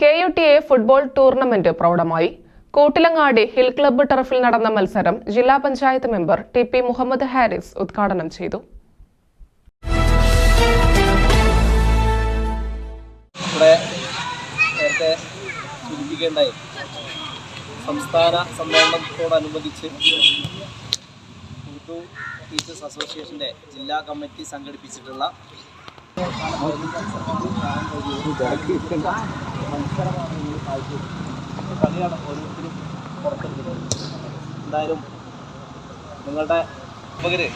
K U T A football tournament പ്രൗഢമായി. Koottilangadi hill club ടർഫിൽ നടന്ന മത്സരം ജില്ലാ panchayat member T P Muhammad Haris ഉദ്ഘാടനം ചെയ്തു. നേരത്തെ സൂചിപ്പിക്കേണ്ടായി. സംസ്ഥാന സമ്മേളനത്തോടനുബന്ധിച്ച് ഉറുദു ടീച്ചേഴ്സ് അസോസിയേഷന്റെ ജില്ലാ കമ്മിറ്റി സംഘടിപ്പിച്ചിട്ടുള്ള കളിയാണ് ഓരോരുത്തരും പുറത്തെടുക്കുന്നത്. എന്തായാലും നിങ്ങളുടെ ഉപകര്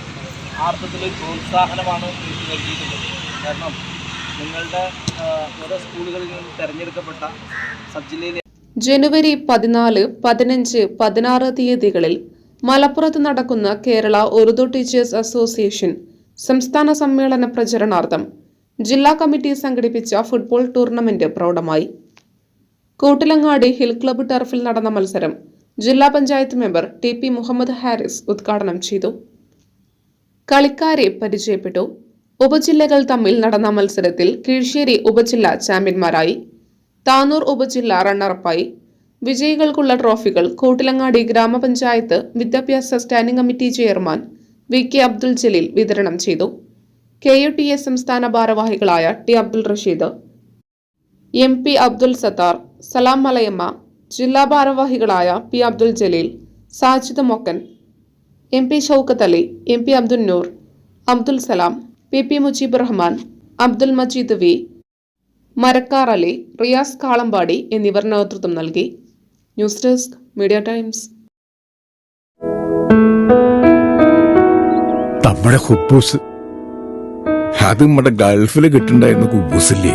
ആർത്ഥത്തിൽ പ്രോത്സാഹനമാണ് എനിക്ക് നൽകിയിട്ടുള്ളത്. കാരണം നിങ്ങളുടെ ഓരോ സ്കൂളുകളിൽ നിന്നും തിരഞ്ഞെടുക്കപ്പെട്ട സബ് ജനുവരി പതിനാല് പതിനഞ്ച് പതിനാറ് തീയതികളിൽ മലപ്പുറത്ത് നടക്കുന്ന കേരള ഉറുദു ടീച്ചേഴ്സ് അസോസിയേഷൻ സംസ്ഥാന സമ്മേളന പ്രചരണാർത്ഥം ജില്ലാ കമ്മിറ്റി സംഘടിപ്പിച്ച ഫുട്ബോൾ ടൂർണമെന്റ് പ്രൗഢമായി. കൂട്ടിലങ്ങാടി ഹിൽ ക്ലബ്ബ് ടർഫിൽ നടന്ന മത്സരം ജില്ലാ panchayat member T P Muhammad Haris ഉദ്ഘാടനം ചെയ്തു. കളിക്കാരെ പരിചയപ്പെട്ടു. ഉപജില്ലകൾ തമ്മിൽ നടന്ന മത്സരത്തിൽ കീഴ്ശ്ശേരി ഉപജില്ല ചാമ്പ്യന്മാരായി. താനൂർ ഉപജില്ല റണ്ണറപ്പായി. വിജയികൾക്കുള്ള ട്രോഫികൾ കൂട്ടിലങ്ങാടി ഗ്രാമപഞ്ചായത്ത് വിദ്യാഭ്യാസ standing committee chairman V K Abdul Jaleel വിതരണം ചെയ്തു. കെ യു ടി എസ് സംസ്ഥാന ഭാരവാഹികളായ T Abdul Rasheed M P Abdul Sathar Salam Malayamma ജില്ലാ ഭാരവാഹികളായ P Abdul Jaleel Sajid Mokkan M P Shoukath Ali M P Abdul Noor Abdul Salam P P Mujeeb Rahman Abdul Majeed V Marakkar Ali Riyas Kalambadi എന്നിവർ നേതൃത്വം നൽകി. News desk Media Times. നമ്മുടെ കുബൂസ് അത് നമ്മുടെ ഗൾഫിൽ കിട്ടുണ്ടായിരുന്ന കുബൂസില്ലേ?